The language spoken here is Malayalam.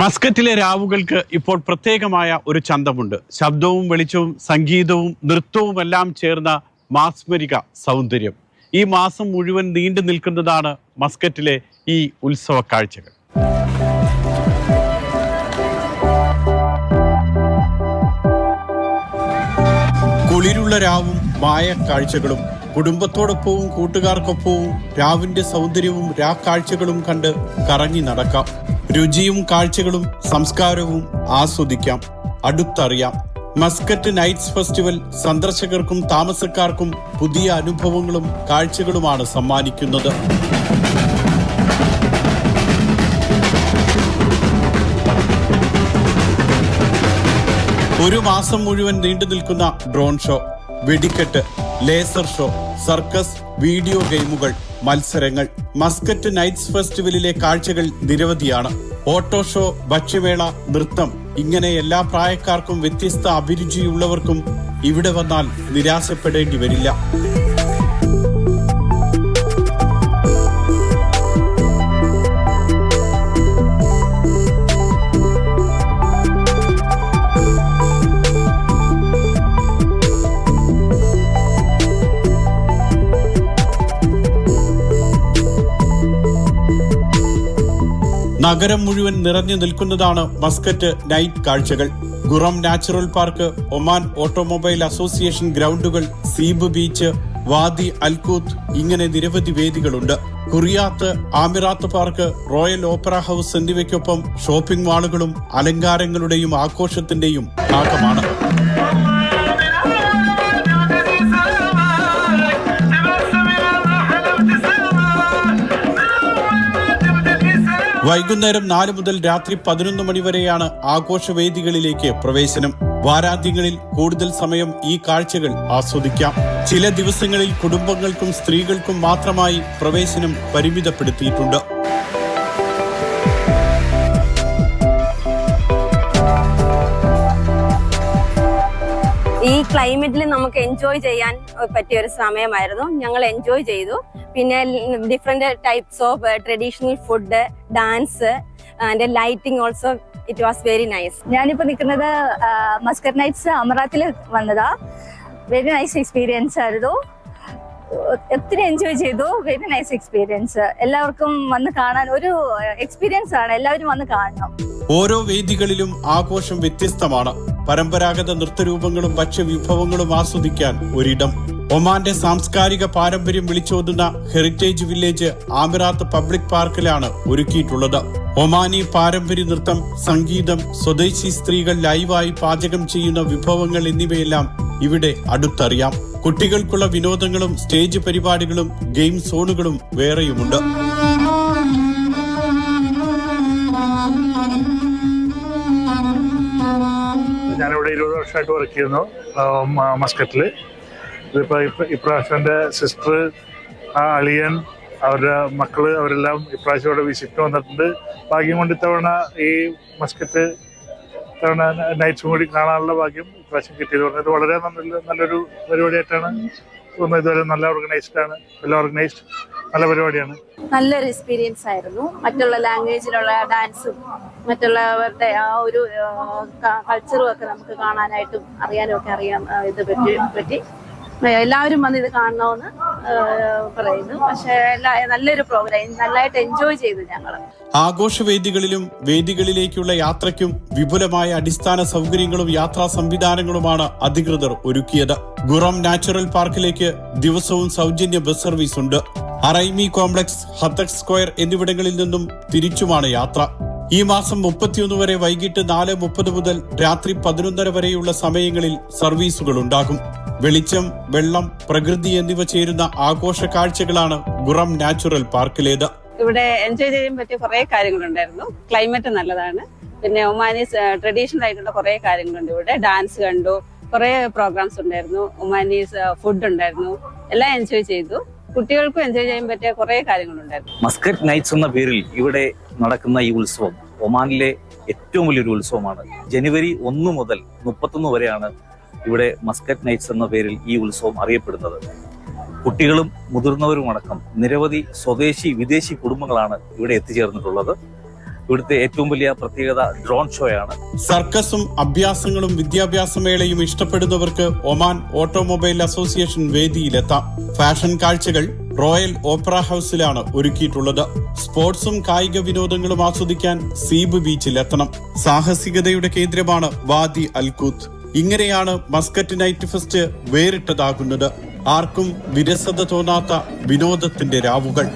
മസ്കറ്റിലെ രാവുകൾക്ക് ഇപ്പോൾ പ്രത്യേകമായ ഒരു ചന്തമുണ്ട്. ശബ്ദവും വെളിച്ചവും സംഗീതവും നൃത്തവും എല്ലാം ചേർന്ന മാസ്മരിക സൗന്ദര്യം. ഈ മാസം മുഴുവൻ നീണ്ടു നിൽക്കുന്നതാണ് മസ്കറ്റിലെ ഈ ഉത്സവ കാഴ്ചകൾ. കുളിരുള്ള രാവും മായ കാഴ്ചകളും കുടുംബത്തോടൊപ്പവും കൂട്ടുകാർക്കൊപ്പവും രാവിന്റെ സൗന്ദര്യവും രാ കാഴ്ചകളും കണ്ട് കറങ്ങി നടക്കാം. രുചിയും കാഴ്ചകളും സംസ്കാരവും ആസ്വദിക്കാം. അടുത്തറിയാം. മസ്കറ്റ് നൈറ്റ്സ് ഫെസ്റ്റിവൽ സന്ദർശകർക്കും താമസക്കാർക്കും പുതിയ അനുഭവങ്ങളും കാഴ്ചകളുമാണ് സമ്മാനിക്കുന്നത്. ഒരു മാസം മുഴുവൻ നീണ്ടു നിൽക്കുന്ന ഡ്രോൺ ഷോ വെടിക്കെട്ട് ലേസർ ഷോ സർക്കസ് വീഡിയോ ഗെയിമുകൾ മത്സരങ്ങൾ. മസ്കറ്റ് നൈറ്റ്സ് ഫെസ്റ്റിവലിലെ കാഴ്ചകൾ നിരവധിയാണ്. ഓട്ടോ ഷോ ഭക്ഷ്യമേള നൃത്തം ഇങ്ങനെ എല്ലാ പ്രായക്കാർക്കും വ്യത്യസ്ത അഭിരുചിയുള്ളവർക്കും ഇവിടെ വന്നാൽ നിരാശപ്പെടേണ്ടി വരില്ല. നഗരം മുഴുവൻ നിറഞ്ഞു നിൽക്കുന്നതാണ് മസ്കറ്റ് നൈറ്റ് കാഴ്ചകൾ. Qurum natural park Oman automobile association ഗ്രൗണ്ടുകൾ Seeb beach Wadi Al Khoud ഇങ്ങനെ നിരവധി വേദികളുണ്ട്. Qurayyat Amerat park royal opera house എന്നിവയ്ക്കൊപ്പം ഷോപ്പിംഗ് മാളുകളും അലങ്കാരങ്ങളുടെയും ആഘോഷത്തിന്റെയും ഭാഗമാണ്. വൈകുന്നേരം നാല് മുതൽ രാത്രി പതിനൊന്ന് മണിവരെയാണ് ആഘോഷവേദികളിലേക്ക് പ്രവേശനം. വാരാന്ത്യങ്ങളിൽ കൂടുതൽ സമയം ഈ കാഴ്ചകൾ ആസ്വദിക്കാം. ചില ദിവസങ്ങളിൽ കുടുംബങ്ങൾക്കും സ്ത്രീകൾക്കും മാത്രമായി പ്രവേശനം പരിമിതപ്പെടുത്തിയിട്ടുണ്ട്. ഈ ക്ലൈമറ്റിൽ നമുക്ക് എൻജോയ് ചെയ്യാൻ പറ്റിയ ഒരു സമയമായിരുന്നു. ഞങ്ങൾ എൻജോയ് ചെയ്തു. പിന്നെ different types of traditional food dance and lighting also it was very nice ഞാനിപ്പോ നിൽക്കുന്നത് മസ്കർ നൈറ്റ്സ് അമറാത്തിൽ വന്നതാ. വെരി നൈസ് എക്സ്പീരിയൻസ് ആയിരുന്നു. ഒത്തിരി എൻജോയ് ചെയ്തു. വെരി നൈസ് എക്സ്പീരിയൻസ് എല്ലാവർക്കും വന്ന് കാണാൻ ഒരു എക്സ്പീരിയൻസ് ആണ്. എല്ലാവരും വന്ന് കാണണം. ഓരോ വേദികളിലും ആഘോഷം വ്യത്യസ്തമാണ്. പരമ്പരാഗത നൃത്തരൂപങ്ങളും ഭക്ഷ്യവിഭവങ്ങളും ആസ്വദിക്കാൻ ഒരിടം. ഒമാന്റെ സാംസ്കാരിക പാരമ്പര്യം വിളിച്ചോതുന്ന ഹെറിറ്റേജ് വില്ലേജ് ആമിറാത്ത് പബ്ലിക് പാർക്കിലാണ് ഒരുക്കിയിട്ടുള്ളത്. ഒമാനി പാരമ്പര്യ നൃത്തം സംഗീതം സ്വദേശി സ്ത്രീകൾ ലൈവായി പാചകം ചെയ്യുന്ന വിഭവങ്ങൾ എന്നിവയെല്ലാം ഇവിടെ അടുത്തറിയാം. കുട്ടികൾക്കുള്ള വിനോദങ്ങളും സ്റ്റേജ് പരിപാടികളും ഗെയിം സോണുകളും വേറെയുമുണ്ട്. ഞാനിവിടെ ഇരുപത് വർഷമായിട്ട് വർക്ക് ചെയ്യുന്നു മസ്കറ്റിൽ ഇതിപ്പോൾ ഇപ്പം ഇപ്രാവശ്യം എന്റെ സിസ്റ്റർ ആ അളിയൻ അവരുടെ മക്കൾ അവരെല്ലാം ഇപ്രാവശ്യം ഇവിടെ വിസിറ്റ് വന്നിട്ടുണ്ട്. ഭാഗ്യം കൊണ്ട് ഇത്തവണ ഈ മസ്കറ്റ് ഇത്തവണ നൈറ്റ്സും കൂടി കാണാനുള്ള ഭാഗ്യം ഇപ്രാവശ്യം കിട്ടിയത്. പറഞ്ഞത് വളരെ നല്ല നല്ലൊരു പരിപാടിയായിട്ടാണ് തോന്നുന്നത്. ഇതുവരെ നല്ല ഓർഗനൈസ്ഡ് ആണ്. നല്ല ഓർഗനൈസ്ഡ് നല്ല പരിപാടിയാണ്. നല്ലൊരു എക്സ്പീരിയൻസ് ആയിരുന്നു. മറ്റുള്ള ലാംഗ്വേജിലുള്ള ഡാൻസും മറ്റുള്ളവരുടെ ആ ഒരു കൾച്ചറും ഒക്കെ നമുക്ക് കാണാനായിട്ടും അറിയാനും ഒക്കെ അറിയാം ഇത് പറ്റി പറ്റി. എല്ലാവരും വന്ന് ഇത് കാണണമെന്ന് പറയുന്നു. പക്ഷേ നല്ലൊരു പ്രോഗ്രാം നല്ലതായിട്ട് എൻജോയ് ചെയ്തു ഞങ്ങൾ ആഘോഷവേദികളിലും വേദികളിലേക്കുള്ള യാത്രയ്ക്കും വിപുലമായ അടിസ്ഥാന സൗകര്യങ്ങളും യാത്രാ സംവിധാനങ്ങളുമാണ് അധികൃതർ ഒരുക്കിയത്. ഗുറം നാച്ചുറൽ പാർക്കിലേക്ക് ദിവസവും സൗജന്യ ബസ് സർവീസ് ഉണ്ട് അറൈമി കോംപ്ലക്സ് ഹത്തക് സ്ക്വയർ എന്നിവിടങ്ങളിൽ നിന്നും തിരിച്ചുമാണ് യാത്ര. ഈ മാസം മുപ്പത്തിയൊന്ന് വരെ വൈകിട്ട് നാല് മുപ്പത് മുതൽ രാത്രി പതിനൊന്നര വരെയുള്ള സമയങ്ങളിൽ സർവീസുകൾ ഉണ്ടാകും. വെളിച്ചം വെള്ളം പ്രകൃതി എന്നിവ ചേരുന്ന ആഘോഷ കാഴ്ചകളാണ് ഗുറം നാച്ചുറൽ പാർക്കിലേത്. ഇവിടെ എൻജോയ് ചെയ്യാൻ പറ്റിയ കുറെ കാര്യങ്ങളുണ്ടായിരുന്നു. ക്ലൈമറ്റ് നല്ലതാണ്. പിന്നെ ഒമാനീസ് ട്രഡീഷണൽ ആയിട്ടുള്ള കുറെ കാര്യങ്ങളുണ്ട്. ഇവിടെ ഡാൻസ് കണ്ടു. കുറെ പ്രോഗ്രാംസ് ഉണ്ടായിരുന്നു. ഒമാനീസ് ഫുഡ് ഉണ്ടായിരുന്നു. എല്ലാം എൻജോയ് ചെയ്തു. കുട്ടികൾക്കും എൻജോയ് ചെയ്യാൻ പറ്റിയ കുറെ കാര്യങ്ങളുണ്ടായിരുന്നു. മസ്കറ്റ് നൈറ്റ്സ് എന്ന പേരിൽ ഇവിടെ നടക്കുന്ന ഈ ഉത്സവം ഒമാനിലെ ഏറ്റവും വലിയൊരു ഉത്സവമാണ്. ജനുവരി ഒന്ന് മുതൽ മുപ്പത്തൊന്ന് വരെയാണ് ഇവിടെ മസ്കറ്റ് നൈറ്റ്സ് എന്ന പേരിൽ ഈ ഉത്സവം അറിയപ്പെടുന്നത്. കുട്ടികളും മുതിർന്നവരും അടക്കം നിരവധി സ്വദേശി വിദേശി കുടുംബങ്ങളാണ് ഇവിടെ എത്തിച്ചേർന്നിട്ടുള്ളത്. ഇവിടുത്തെ ഏറ്റവും വലിയ പ്രത്യേകത ഡ്രോൺ ഷോയാണ് സർക്കസും അഭ്യാസങ്ങളും വിദ്യാഭ്യാസ മേളയും ഇഷ്ടപ്പെടുന്നവർക്ക് ഒമാൻ ഓട്ടോമൊബൈൽ അസോസിയേഷൻ വേദിയിലെത്താം. ഫാഷൻ കാഴ്ചകൾ റോയൽ ഓപ്പറ ഹൗസിലാണ് ഒരുക്കിയിട്ടുള്ളത്. സ്പോർട്സും കായിക വിനോദങ്ങളും ആസ്വദിക്കാൻ സീബ് ബീച്ചിലെത്തണം. സാഹസികതയുടെ കേന്ദ്രമാണ് വാദി അൽകൂത്ത്. ഇങ്ങനെയാണ് മസ്കറ്റ് നൈറ്റ് ഫെസ്റ്റ് വേറിട്ടതാകുന്നത്. ആർക്കും വിരസത തോന്നാത്ത വിനോദത്തിന്റെ രാവുകൾ.